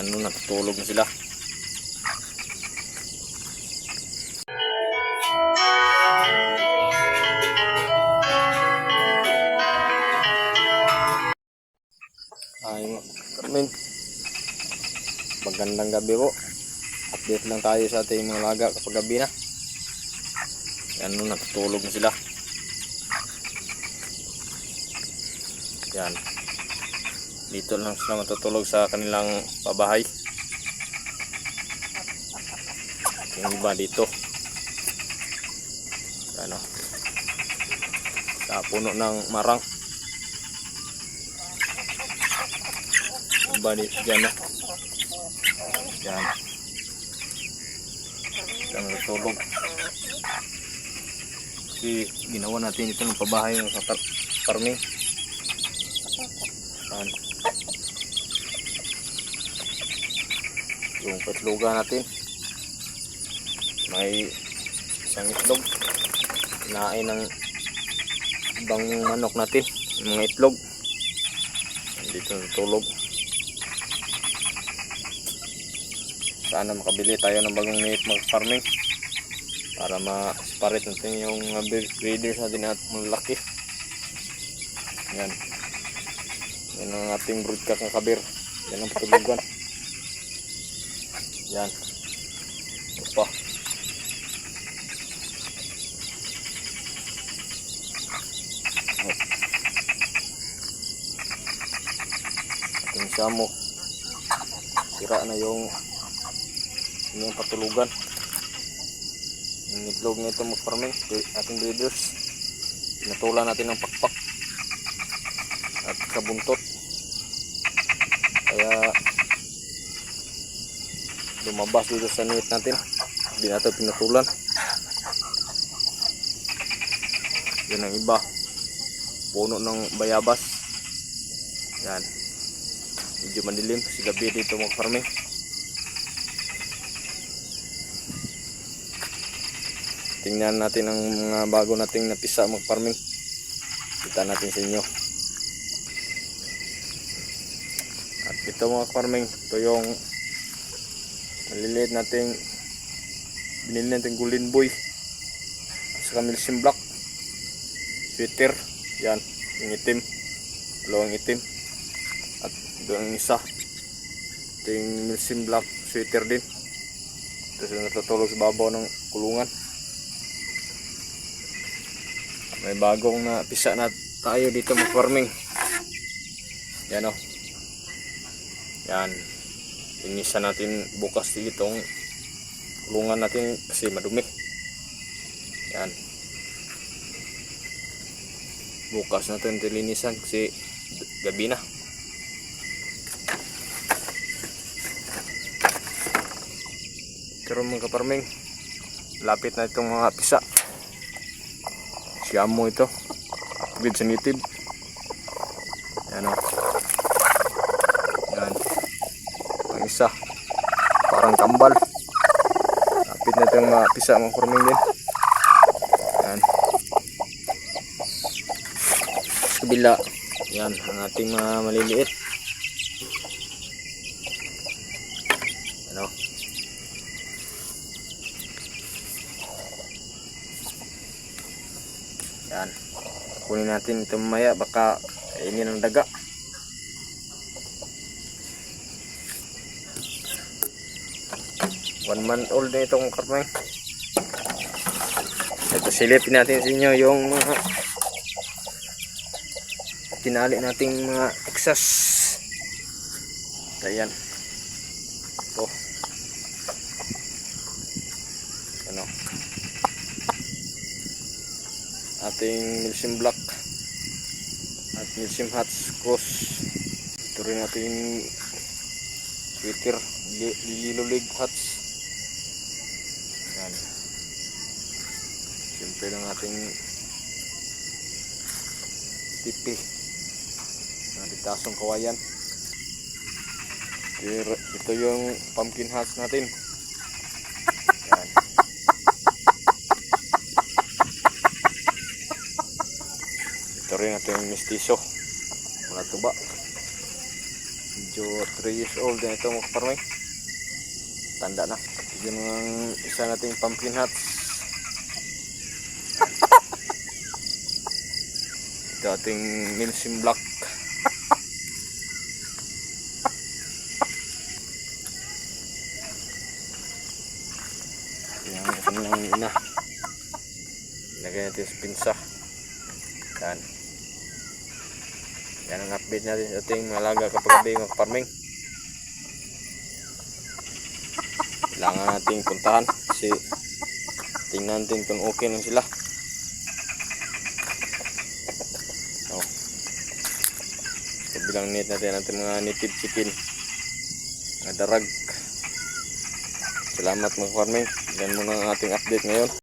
Ano, natutulog na sila. Ay, Carmen. Magandang gabi po. Update lang tayo sa ating mga laga kapag gabi na. Yan, no, natutulog na sila. Yan. Dito lang sila matutulog sa kanilang pabahay. Yung iba dito. Ano? Sa puno ng marang. Iba dito dyan na. Yan. Yan natutulog. Kasi ginawa natin ito ng pabahay sa farming. Yan. Yung patlugan natin. May isang itlog. Kinain ng ibang manok natin. Mga itlog. Dito natulog. Sana makabili tayo ng bagong meat mag farming. Para ma-separate natin yung breeders natin at malaki. Yan. Yan ang ating broodcock na kabir. Yan ang patulugan. Yan. Ito pa. Ating. Sira na yung yung patulugan. Yung itlog na ito mag-farming. Ating breeders. Pinatulan natin ng pakpak at kabuntot kaya lumabas dito sa net natin. Hindi natin pinatulan yun ang iba. Puno ng bayabas. Yan. Medyo madilim. Kasi gabi dito mag farming tingnan natin ang mga bago nating napisa mag farming kita natin sa inyo. At ito mga farming, ito yung maliliit nating binili natin golden boy. At saka milsim black. Sweater. Yan, yung itim. Dalawang itim. At doon isa. Ito yung milsim black sweater din. Tapos natutulog sa babaw ng kulungan. May bagong na pisa na tayo dito mag farming yan o yan. Inisa natin bukas itong kulungan natin kasi madumi. Yan. Bukas natin tilinisan kasi gabi na. Pero mga kaparming, lapit na itong mga pisa. Siyamo ito. With native. Yan o. Yan. Ang isa. Parang kambal. Lapit pisa mga forming din. Yan. Sa kabila. Yan. Ang ating mga maliliit. Ano? Yan. Kunin natin ito mamaya. Baka kainin ng daga. One month old na itong karmay. Silipin natin sa inyo yung mga tinali nating mga Texas. Ayan. Ito. Ano. Ating Milsim Black at Milsim Hats Cross. Ito rin ating Lilo League Hats. Yan. Lang ating tipi. Nalitasong kawayan. Pero ito yung pumpkin hats natin. Yan. Ito rin natin yung mestizo. Mga tuba. Medyo Medyo 3 years old na ito mga kaparmay. Tanda na. Yun ang isa nating pumpkin hats. Ito ating Milsim Black. Yan ang ina. Lagay natin sa pinsa. Yan. Yan ang update natin sa ating mga alaga kapag gabi mga farming. Kailangan nating puntahan kasi tingnan natin kung okay lang sila. Kabilang net natin natin mga native chicken. Mga darag. Salamat mga farming. Yan muna ating update ngayon.